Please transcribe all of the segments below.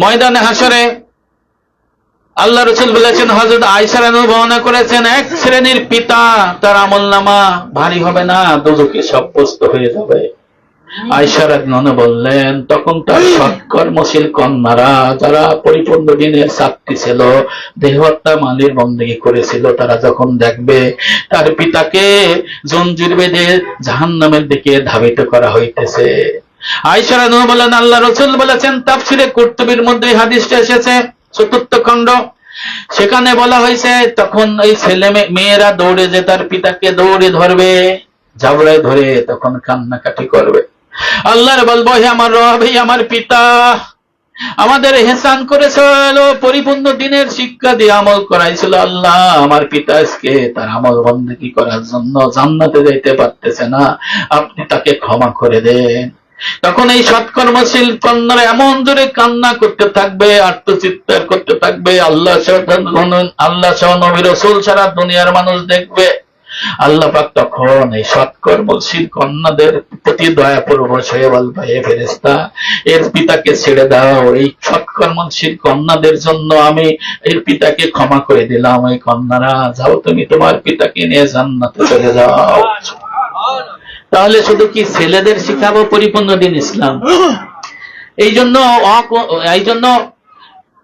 ময়দানে হাসরে আল্লাহ রসুল বলেছেন হজরত আয়সার বর্ণনা করেছেন, এক শ্রেণির পিতা, তার আমল নামা ভারী হবে না দুজকে সাব্যস্ত হয়ে যাবে। আয়সার ননে বললেন, তখন তার সৎকর্মশীল কন্যারা, যারা পরিপূর্ণ দিনের ছাত্রী ছিল দেহত্তা মালির বন্দী করেছিল, তারা যখন দেখবে, তার পিতাকে জঞ্জির জাহান নামের দিকে ধাবিত করা হইতেছে। আয়সারা নু বলেন, আল্লাহ রসুল বলেছেন, তাফসিরে মধ্যে হাদিসটা এসেছে, চতুর্থ খণ্ড। সেখানে বলা হয়েছে, তখন এই ছেলে মেয়েরা দৌড়ে যে তার পিতাকে দৌড়ে ধরবে ধরে তখন কান্নাকাটি করবে। আল্লাহর বলব হে আমার আমার পিতা, আমাদের হেসান পরিপূর্ণ দিনের শিক্ষা দিয়ে আমল করাইছিল আল্লাহ। আমার পিতা আজকে তার আমল বন্দী করার জন্য জান্নাতে যাইতে পারতেছে না। আপনি তাকে ক্ষমা করে দেন। তখন এই সৎকর্মশীল কন্যারা এমন জোরে কান্না করতে থাকবে আত্মচিৎকার করতে থাকবে, আল্লাহ আল্লাহ রসুল ছাড়া দুনিয়ার মানুষ দেখবে। আল্লাহ পাক তখন এই সৎকর্মশীল কন্যাদের প্রতি দয়া পূর্বশ হয়ে বলবে ফেরেস্তা এর পিতাকে ছেড়ে দাও। এই সৎকর্মশীল কন্যাদের জন্য আমি এর পিতাকে ক্ষমা করে দিলাম। এই কন্যারা, যাও তুমি তোমার পিতাকে নিয়ে জান্নাতে চলে যাও। তাহলে শুধু কি ছেলেদের শিখাবো পরিপূর্ণ দিন ইসলাম? এই জন্য এই জন্য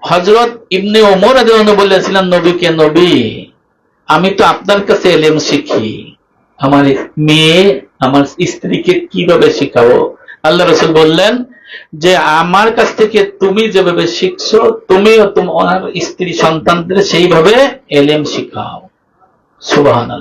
হজরত ইবনে ওমর বলেছিলেন, নবীকে নবী, আমি তো আপনার কাছে এলেম শিখি। আমার মেয়ে, আমার স্ত্রীকে কীভাবে শিখাবো? আল্লাহ রসুল বললেন যে, আমার কাছ থেকে তুমি যেভাবে শিখছো, তুমিও তোমার স্ত্রী সন্তানদের সেইভাবে এলেম শিখাও। সুবাহ